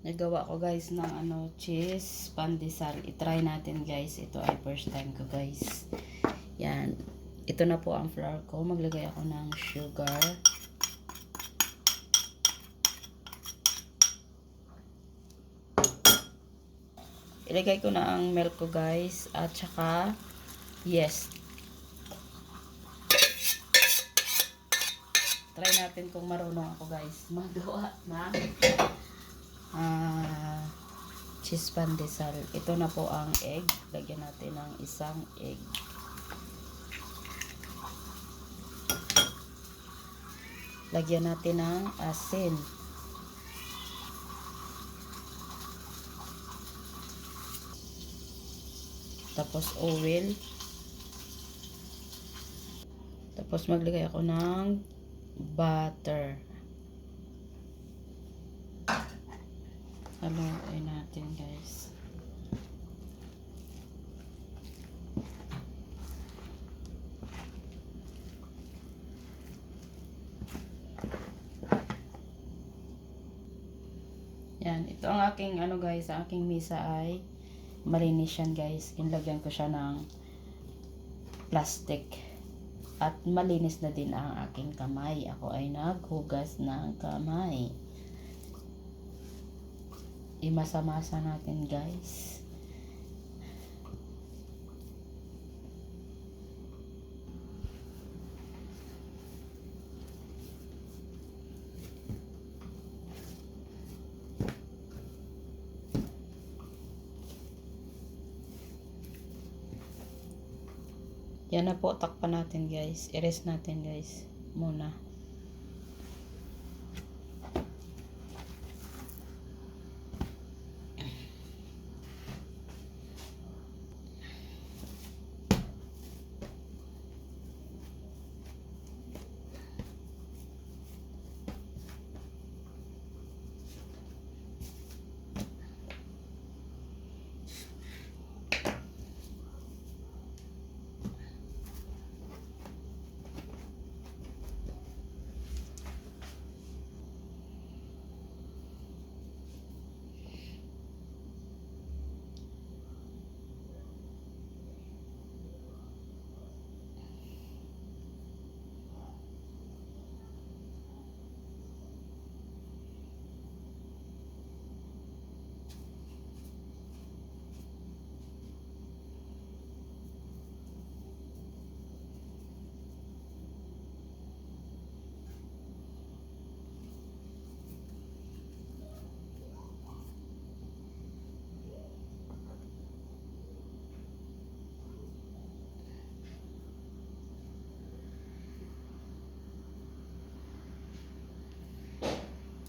Nagawa ko guys ng ano, cheese pandesal. I-try natin guys. Ito ay first time ko guys. Yan. Ito na po ang flour ko. Maglagay ako ng sugar. Ilagay ko na ang milk ko guys. At saka, yes. Try natin kung marunong ako guys. Magawa na ah cheese pandesal. Ito na po ang egg. Lagyan natin ng isang egg. Lagyan natin ng asin. Tapos oil. Tapos maglagay ako ng butter. Haluin natin guys. Yan, ito ang aking ano guys, ang aking misa ay malinis yan guys. Inlagyan ko siya ng plastic. At malinis na din ang aking kamay. Ako ay naghugas ng kamay. Imasa-masa natin guys. Yan na po, takpan natin guys. I-rest natin guys. Muna.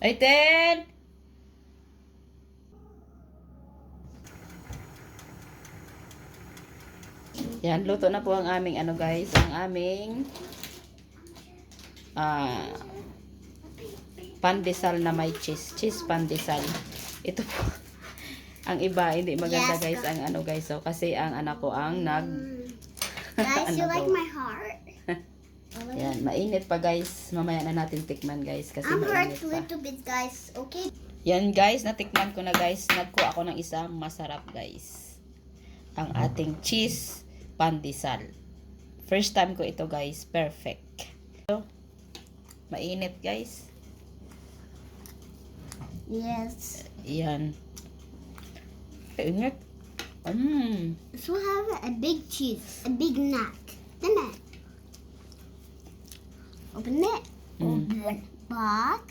Ay, Ten! Yan, luto na po ang aming ano guys, ang aming ah pandesal na may cheese. Cheese pandesal. Ito po. Ang iba, hindi maganda Yes, guys, ang ano guys. So, kasi ang anak ko ang nag... Guys, you Ano like daw? my heart? Yan, mainit pa guys. Mamaya na natin tikman guys. Kasi I'm hurt mainit a pa. little bit, guys. Okay. Yan guys, natikman ko na guys. Nagkuha ako ng isang masarap guys. Ang ating cheese pandesal. First time ko ito guys. Perfect. So, mainit guys. Yes. Yan. Init. Mmm. So have a big cheese, a big nut. The nut. Open it. Mm. Open back.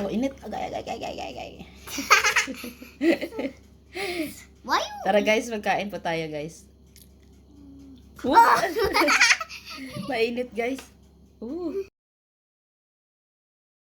Oh, init. Agay, agay, agay, agay, agay. Why you? Tara guys, magkain po tayo guys. Oh. Mainit guys. Ooh.